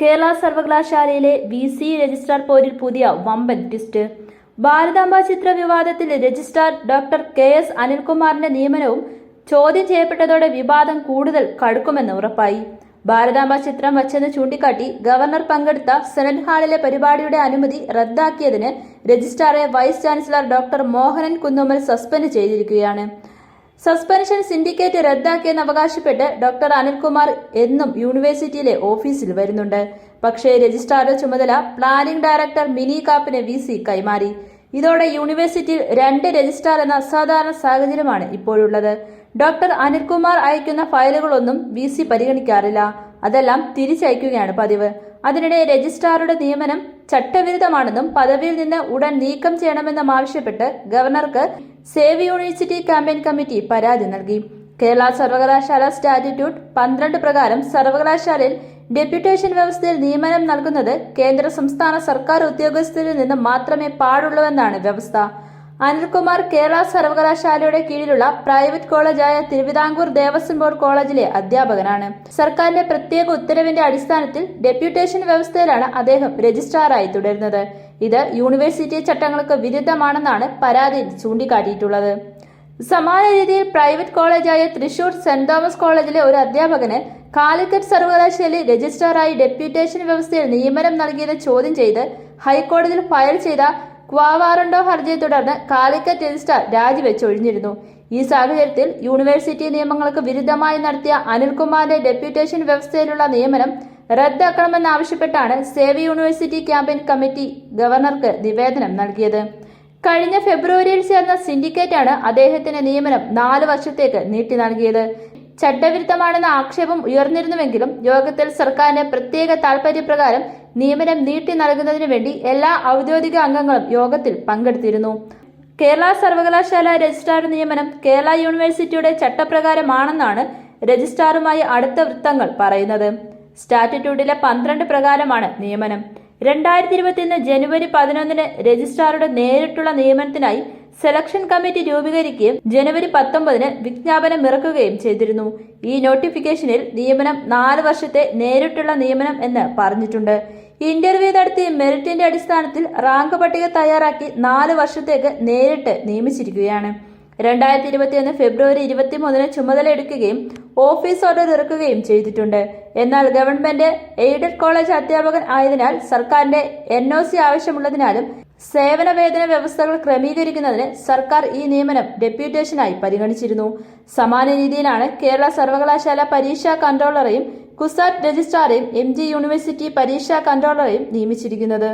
കേരള സർവകലാശാലയിലെ V C registrar പോരിൽ പുതിയ വമ്പൻ ട്വിസ്റ്റ്. ഭാരതാംബ ചിത്ര വിവാദത്തിൽ രജിസ്ട്രാർ ഡോക്ടർ കെ എസ് അനിൽകുമാറിന്റെ നിയമനവും ചോദ്യം ചെയ്യപ്പെട്ടതോടെ വിവാദം കൂടുതൽ കടുക്കുമെന്ന് ഉറപ്പായി. ഭാരതാംബ ചിത്രം വച്ചെന്ന് ചൂണ്ടിക്കാട്ടി ഗവർണർ പങ്കെടുത്ത സെനറ്റ് ഹാളിലെ പരിപാടിയുടെ അനുമതി റദ്ദാക്കിയതിന് രജിസ്ട്രാറെ vice chancellor doctor Mohanan Kunnummal suspend ചെയ്തിരിക്കുകയാണ്. സസ്പെൻഷൻ സിൻഡിക്കേറ്റ് റദ്ദാക്കിയെന്ന് അവകാശപ്പെട്ട് ഡോക്ടർ അനിൽകുമാർ എന്നും യൂണിവേഴ്സിറ്റിയിലെ ഓഫീസിൽ വരുന്നുണ്ട്. പക്ഷേ രജിസ്ട്രാറുടെ ചുമതല പ്ലാനിംഗ് ഡയറക്ടർ മിനി കാപ്പിന് വി സി കൈമാറി. ഇതോടെ യൂണിവേഴ്സിറ്റിയിൽ രണ്ട് രജിസ്ട്രാർ എന്ന അസാധാരണ സാഹചര്യമാണ് ഇപ്പോഴുള്ളത്. ഡോക്ടർ അനിൽകുമാർ അയക്കുന്ന ഫയലുകളൊന്നും വി സി പരിഗണിക്കാറില്ല. അതെല്ലാം തിരിച്ചയക്കുകയാണ് പതിവ്. അതിനിടെ രജിസ്ട്രാറുടെ നിയമനം ചട്ടവിരുദ്ധമാണെന്നും പദവിയിൽ നിന്ന് ഉടൻ നീക്കം ചെയ്യണമെന്നും ആവശ്യപ്പെട്ട് ഗവർണർക്ക് സേവ് യൂണിവേഴ്സിറ്റി ക്യാമ്പയിൻ കമ്മിറ്റി പരാതി നൽകി. കേരള സർവകലാശാല സ്റ്റാറ്റിറ്റ്യൂട്ട് പന്ത്രണ്ട് പ്രകാരം സർവകലാശാലയിൽ ഡെപ്യൂട്ടേഷൻ വ്യവസ്ഥയിൽ നിയമനം നൽകുന്നത് കേന്ദ്ര സംസ്ഥാന സർക്കാർ ഉദ്യോഗസ്ഥരിൽ നിന്ന് മാത്രമേ പാടുള്ളൂവെന്നാണ് വ്യവസ്ഥ. അനിൽകുമാർ കേരള സർവകലാശാലയുടെ കീഴിലുള്ള പ്രൈവറ്റ് കോളേജായ തിരുവിതാംകൂർ ദേവസ്വം ബോർഡ് കോളേജിലെ അധ്യാപകനാണ്. സർക്കാരിന്റെ പ്രത്യേക ഉത്തരവിന്റെ അടിസ്ഥാനത്തിൽ ഡെപ്യൂട്ടേഷൻ വ്യവസ്ഥയിലാണ് അദ്ദേഹം രജിസ്ട്രാറായി തുടരുന്നത്. ഇത് യൂണിവേഴ്സിറ്റി ചട്ടങ്ങൾക്ക് വിരുദ്ധമാണെന്നാണ് പരാതിയിൽ ചൂണ്ടിക്കാട്ടിയിട്ടുള്ളത്. സമാന രീതിയിൽ പ്രൈവറ്റ് കോളേജായ തൃശൂർ സെന്റ് തോമസ് കോളേജിലെ ഒരു അധ്യാപകന് കാലിക്കറ്റ് സർവകലാശാലയിൽ രജിസ്ട്രാറായി ഡെപ്യൂട്ടേഷൻ വ്യവസ്ഥയിൽ നിയമനം നൽകിയത് ചോദ്യം ചെയ്ത് ഹൈക്കോടതിയിൽ ഫയൽ ചെയ്ത ക്വാവാറണ്ടോ ഹർജിയെ തുടർന്ന് കാലിക്കറ്റ് രജിസ്ട്രാർ രാജിവെച്ച് ഒഴിഞ്ഞിരുന്നു. ഈ സാഹചര്യത്തിൽ യൂണിവേഴ്സിറ്റി നിയമങ്ങൾക്ക് വിരുദ്ധമായി നടത്തിയ അനിൽകുമാറിന്റെ ഡെപ്യൂട്ടേഷൻ വ്യവസ്ഥയിലുള്ള നിയമനം റദ്ദാക്കണമെന്നാവശ്യപ്പെട്ടാണ് സേവ് യൂണിവേഴ്സിറ്റി ക്യാമ്പയിൻ കമ്മിറ്റി ഗവർണർക്ക് നിവേദനം നൽകിയത്. കഴിഞ്ഞ ഫെബ്രുവരിയിൽ ചേർന്ന സിൻഡിക്കേറ്റാണ് അദ്ദേഹത്തിന്റെ നിയമനം നാല് വർഷത്തേക്ക് നീട്ടി നൽകിയത്. ചട്ടവിരുദ്ധമാണെന്ന ആക്ഷേപം ഉയർന്നിരുന്നുവെങ്കിലും യോഗത്തിൽ സർക്കാരിന്റെ പ്രത്യേക താൽപര്യപ്രകാരം നിയമനം നീട്ടി നൽകുന്നതിനു വേണ്ടി എല്ലാ ഔദ്യോഗിക അംഗങ്ങളും യോഗത്തിൽ പങ്കെടുത്തിരുന്നു. കേരള സർവകലാശാല രജിസ്ട്രാർ നിയമനം കേരള യൂണിവേഴ്സിറ്റിയുടെ ചട്ടപ്രകാരമാണെന്നാണ് രജിസ്ട്രാറുമായി അടുത്ത വൃത്തങ്ങൾ പറയുന്നത്. സ്റ്റാറ്റ്യൂട്ടിലെ പന്ത്രണ്ട് പ്രകാരമാണ് നിയമനം. രണ്ടായിരത്തി ഇരുപത്തിയൊന്ന് ജനുവരി പതിനൊന്നിന് രജിസ്ട്രാറുടെ നേരിട്ടുള്ള നിയമനത്തിനായി സെലക്ഷൻ കമ്മിറ്റി രൂപീകരിക്കുകയും ജനുവരി പത്തൊമ്പതിന് വിജ്ഞാപനം ഇറക്കുകയും ചെയ്തിരുന്നു. ഈ നോട്ടിഫിക്കേഷനിൽ നിയമനം നാല് വർഷത്തെ നേരിട്ടുള്ള നിയമനം എന്ന് പറഞ്ഞിട്ടുണ്ട്. ഇന്റർവ്യൂ നടത്തി മെറിറ്റിന്റെ അടിസ്ഥാനത്തിൽ റാങ്ക് പട്ടിക തയ്യാറാക്കി നാല് വർഷത്തേക്ക് നേരിട്ട് നിയമിച്ചിരിക്കുകയാണ്. രണ്ടായിരത്തി ഇരുപത്തിയൊന്ന് ഫെബ്രുവരി ഇരുപത്തിമൂന്നിന് ചുമതലയെടുക്കുകയും ഓഫീസ് ഓർഡർ ഇറക്കുകയും ചെയ്തിട്ടുണ്ട്. എന്നാൽ ഗവൺമെന്റ് എയ്ഡഡ് കോളേജ് അധ്യാപകൻ ആയതിനാൽ സർക്കാരിന്റെ എൻ ഒ സി ആവശ്യമുള്ളതിനാലും സേവന വേതന വ്യവസ്ഥകൾ ക്രമീകരിക്കുന്നതിന് സർക്കാർ ഈ നിയമനം ഡെപ്യൂട്ടേഷനായി പരിഗണിച്ചിരുന്നു. സമാന രീതിയിലാണ് കേരള സർവകലാശാല പരീക്ഷാ കൺട്രോളറെയും കുസാറ്റ് രജിസ്ട്രാറെയും എം ജി യൂണിവേഴ്സിറ്റി പരീക്ഷാ കൺട്രോളറെയും നിയമിച്ചിരിക്കുന്നത്.